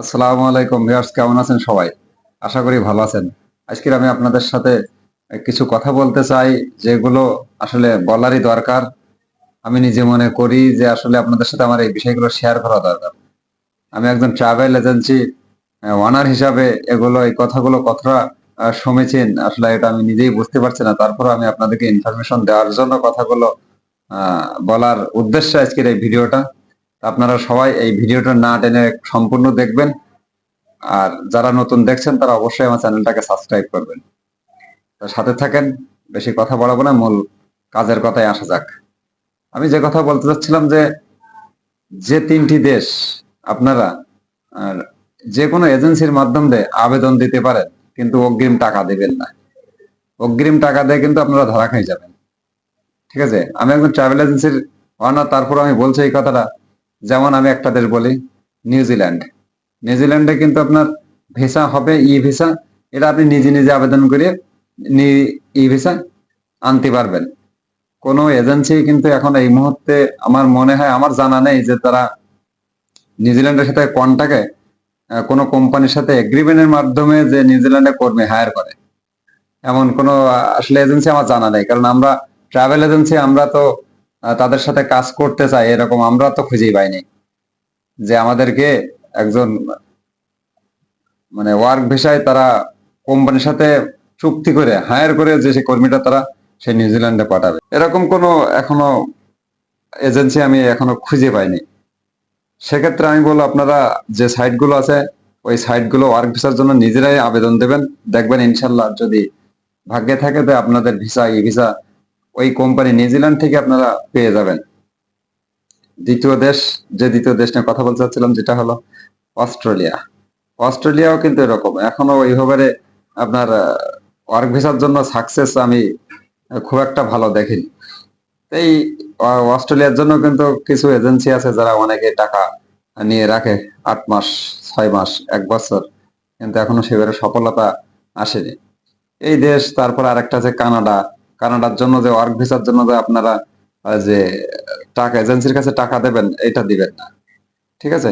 আসসালামু আলাইকুম ভিউয়ার্স, কেমন আছেন সবাই? আশা করি ভালো আছেন। আজকে আমি আপনাদের সাথে কিছু কথা বলতে চাই, যেগুলো আসলে বলারই দরকার। আমি নিজে মনে করি যে আসলে আপনাদের সাথে আমার এই বিষয়গুলো শেয়ার করা দরকার। আমি একজন ট্রাভেল এজেন্সি ওনার হিসাবে এগুলো, এই কথাগুলো কতটা শুনেছেন, আসলে এটা আমি নিজেই বুঝতে পারছি না। তারপর আমি আপনাদেরকে ইনফরমেশন দেওয়ার জন্য কথাগুলো বলার উদ্দেশ্যে আজকের এই ভিডিওটা আপনারা সবাই এই ভিডিওটা না টেনে সম্পূর্ণ দেখবেন। আর যারা নতুন দেখছেন, তারা অবশ্যই আমার চ্যানেলটাকে সাবস্ক্রাইব করবেন। তো সাথে থাকেন, বেশি কথা বাড়াবো না, মূল কাজের কথায় আসা যাক। আমি যে কথা বলতে চাচ্ছিলাম যে যে তিনটি দেশ আপনারা যে কোনো এজেন্সির মাধ্যমে আবেদন দিতে পারেন, কিন্তু অগ্রিম টাকা দেবেন না। অগ্রিম টাকা দিয়ে কিন্তু আপনারা ধরা খাই যাবেন। ঠিক আছে? আমি একজন ট্রাভেল এজেন্সির ওনার তারপর আমি বলছি এই কথাটা। যেমন আমি একটা দেশ বলি নিউজিল্যান্ড নিউজিল্যান্ডে কিন্তু আপনার ভিসা হবে ই ভিসা এটা আপনি নিজে নিজে আবেদন করে ই ভিসা আনতে পারবেন। কোনো এজেন্সি কিন্তু এখন এই মুহূর্তে আমার মনে হয়, আমার জানা নেই যে তারা নিউজিল্যান্ডের সাথে কন্টাকে কোনো কোম্পানির সাথে এগ্রিমেন্টের মাধ্যমে যে নিউজিল্যান্ডে কর্মী হায়ার করে। এমন কোনো আসলে এজেন্সি আমার জানা নেই। কারণ আমরা ট্রাভেল এজেন্সি আমরা তো তাদের সাথে কাজ করতে চাই এরকম আমরা তো খুঁজেই পাইনি। যে আমাদেরকে একজন মানে ওয়ার্ক ভিসায় তারা কোম্পানির সাথে চুক্তি করে হায়ার করে যে সে কর্মীটা তারা সে নিউজিল্যান্ডে পাঠাবে। এরকম কোনো এখনও এজেন্সি আমি এখনও খুঁজে পাইনি। সেক্ষেত্রে আমি বলব আপনারা যে সাইটগুলো আছে, ওই সাইটগুলো ওয়ার্ক ভিসার জন্য নিজেরাই আবেদন দেবেন। দেখবেন ইনশাল্লাহ যদি ভাগ্যে থাকে তো আপনাদের ভিসা ই ভিসা ওই কোম্পানি নিউজিল্যান্ড থেকে আপনারা পেয়ে যাবেন। দ্বিতীয় দেশ, যে দ্বিতীয় দেশ নিয়ে কথা বলতে চাচ্ছিলাম, যেটা হলো অস্ট্রেলিয়া। অস্ট্রেলিয়াও কিন্তু এরকম। এখনও ওইভাবে আপনার ওয়ার্ক ভিসার জন্য সাকসেস আমি খুব একটা ভালো দেখিনি। এই অস্ট্রেলিয়ার জন্য কিন্তু কিছু এজেন্সি আছে যারা অনেকে টাকা নিয়ে রাখে। আট মাস, ছয় মাস, এক বছর। কিন্তু এখনও সেভাবে সফলতা আসেনি। এই দেশ, তারপর আরেকটা আছে কানাডা। কানাডার জন্য যে ওয়ার্ক ভিসার জন্য যে আপনারা যে, টাকা এজেন্সির কাছে টাকা দেবেন, এটা দিবেন না। ঠিক আছে?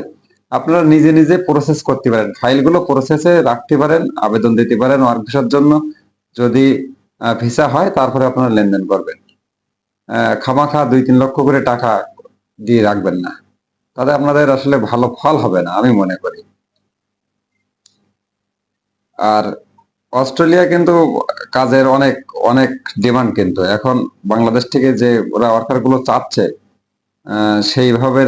আপনারা নিজে নিজে প্রসেস করতে পারেন। ফাইলগুলো প্রসেসে রাখতে পারেন, আবেদন দিতে পারেন ওয়ার্ক ভিসার জন্য। যদি ভিসা হয়, তারপরে আপনারা লেনদেন করবেন। খামাখা দুই তিন লক্ষ করে টাকা দিয়ে রাখবেন না। তাতে আপনাদের আসলে ভালো ফল হবে না, আমি মনে করি। আর অস্ট্রেলিয়া কিন্তু কাজের অনেক অনেক ডিমান্ড কিন্তু। এখন বাংলাদেশ থেকে যে ওরা ওয়ার্কারগুলো চাচ্ছে সেইভাবে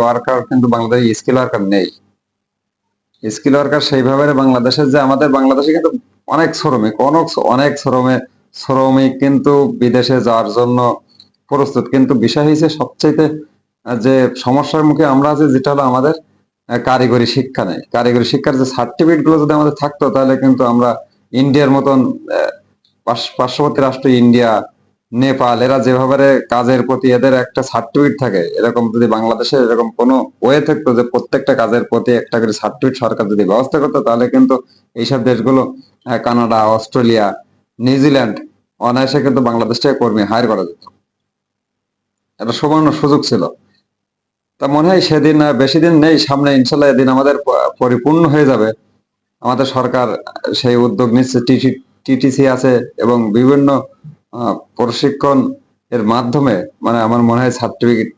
ওয়ার্কার কিন্তু বাংলাদেশে স্কিল ওয়ার্কার নেই। স্কিল ওয়ার্কার সেইভাবে বাংলাদেশের যে আমাদের বাংলাদেশে কিন্তু অনেক শ্রমিক, অনেক অনেক শ্রমে, শ্রমিক কিন্তু বিদেশে যাওয়ার জন্য প্রস্তুত। কিন্তু বিষয় হয়েছে সবচেয়ে যে সমস্যার মুখে আমরা আছি যেটা হলো আমাদের কারিগরি শিক্ষা নেই। কারিগরি শিক্ষার যে সার্টিফিকেটগুলো যদি আমাদের থাকতো, তাহলে কিন্তু আমরা ইন্ডিয়ার মতন পার্শ্ববর্তী রাষ্ট্র ইন্ডিয়া, নেপাল, এরা যেভাবে কাজের প্রতি এদের একটা সার্টিফিকেট থাকে, এরকম যদি বাংলাদেশে এরকম কোনো ওয়ে থাকতো যে প্রত্যেকটা কাজের প্রতি একটা করে সার্টিফিকেট সরকার যদি ব্যবস্থা করতো, তাহলে কিন্তু এইসব দেশগুলো কানাডা, অস্ট্রেলিয়া, নিউজিল্যান্ড, অনায়াসে কিন্তু বাংলাদেশ থেকে কর্মী হায়ার করা যেত। একটা সুবর্ণ সুযোগ ছিল। তা মনে হয় সেদিন বেশি দিন নেই, সামনে ইনশাল্লাহ এদিন আমাদের পরিপূর্ণ হয়ে যাবে। আমাদের সরকার সেই উদ্যোগ নিচ্ছে টিটিসি আছে এবং বিভিন্ন প্রশিক্ষণ এর মাধ্যমে মানে আমার মনে হয় সার্টিফিকেট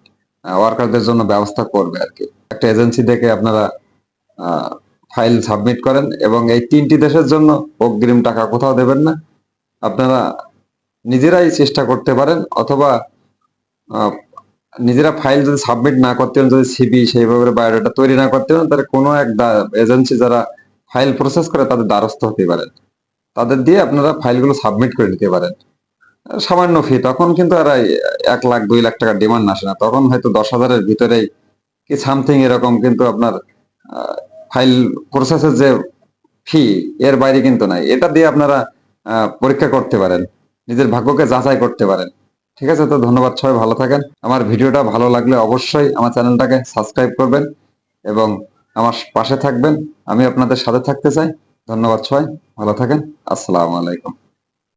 ওয়ার্কারদের জন্য ব্যবস্থা করবে আর কি। একটা এজেন্সি দেখে আপনারা ফাইল সাবমিট করেন এবং এই তিনটি দেশের জন্য অগ্রিম টাকা কোথাও দেবেন না। আপনারা নিজেরাই চেষ্টা করতে পারেন অথবা নিজেরা ফাইল যদি সাবমিট না করতে যদি সিবি সেইভাবে বায়োডাটা তৈরি না করতে তাহলে কোনো এক এজেন্সি যারা ফাইল প্রসেস করে তাদের দ্বারস্থ হতে পারেন। তাদের দিয়ে আপনারা ফাইলগুলো সাবমিট করে নিতে পারেন। সামান্য ফি তখন কিন্তু আর এক লাখ, দুই লাখ টাকার ডিমান্ড আসে না। তখন হয়তো দশ হাজারের ভিতরেই কি সামথিং এরকম কিন্তু আপনার ফাইল প্রসেসের যে ফি এর বাইরে কিন্তু নাই। এটা দিয়ে আপনারা পরীক্ষা করতে পারেন। নিজের ভাগ্যকে যাচাই করতে পারেন। ঠিক আছে? তো ধন্যবাদ সবাই, ভালো থাকেন। আমার ভিডিওটা ভালো লাগলে অবশ্যই আমার চ্যানেলটাকে সাবস্ক্রাইব করবেন এবং আমার পাশে থাকবেন। আমি আপনাদের সাথে থাকতে চাই। ধন্যবাদ সবাই। ভালো থাকেন। আসসালামু আলাইকুম।